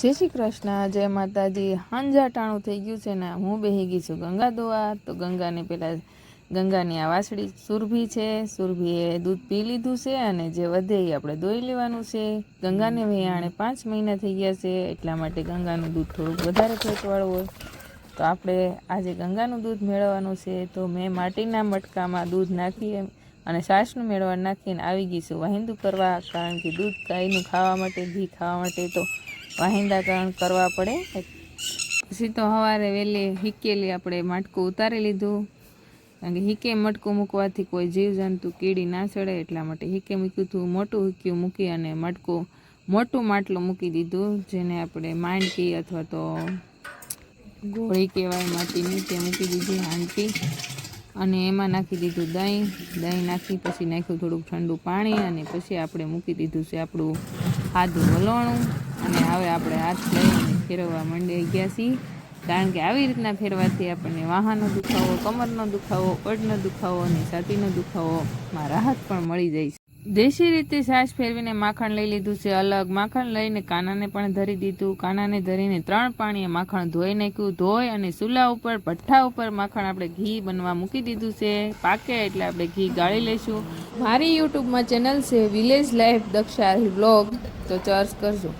જય શ્રી કૃષ્ણ, જય માતાજી. હાંજાટાણું થઈ ગયું છે ને હું બેહી ગઈ છું ગંગા દોવા તો ગંગાને પહેલાં ગંગાની આ વાસળી સુરભી છે. સુરભીએ દૂધ પી લીધું છે અને જે વધે એ આપણે દોઈ લેવાનું છે. ગંગાને વૈયાણે પાંચ મહિના થઈ ગયા છે, એટલા માટે ગંગાનું દૂધ થોડુંક વધારે ફેટવાળું હોય. તો આપણે આજે ગંગાનું દૂધ મેળવવાનું છે. તો મેં માટીના મટકામાં દૂધ નાખી અને છાશનું મેળવવા નાખીને આવી ગઈ છું. વાહિંદુ કરવા, કારણ કે દૂધ ગાયનું ખાવા માટે, ઘી ખાવા માટે તો વાહિંદાકરણ કરવા પડે. પછી તો સવારે વહેલી હિકેલી આપણે માટકું ઉતારી લીધું. કારણ કે હિકે મટકું મૂકવાથી કોઈ જીવજંતુ કીડી ના ચડે, એટલા માટે હિકે મૂક્યું હતું, મોટું હિક્યું મૂકી અને મટકું મોટું માટલું મૂકી દીધું, જેને આપણે માંડકી અથવા તો ગોળી કહેવાય માટીની તે મૂકી દીધી, હાંડકી. અને એમાં નાખી દીધું દહીં. દહીં નાખી, પછી નાખ્યું થોડુંક ઠંડુ પાણી અને પછી આપણે મૂકી દીધું છે આપણું આદું વલોણું. અને હવે આપણે હાથ લઈને ફેરવવા માંડી ગયા છીએ. કારણ કે આવી રીતના ફેરવાથી આપણને વાહાનો દુખાવો, કમરનો દુખાવો, પગનો દુખાવો અને છાતીનો દુખાવોમાં રાહત પણ મળી જાય છે. દેશી રીતે છાશ ફેરવીને માખણ લઈ લીધું છે. અલગ માખણ લઈને કાનાને પણ ધરી દીધું. કાનાને ધરીને ત્રણ પાણીએ માખણ ધોઈ નાખ્યું. ધોઈ અને ચૂલા ઉપર, ભઠ્ઠા ઉપર માખણ આપણે ઘી બનવા મૂકી દીધું છે. પાકે એટલે આપણે ઘી ગાળી લઈશું. મારી યુટ્યુબમાં ચેનલ છે વિલેજ લાઈફ દક્ષા બ્લોગ તો ચર્ચ કરજો.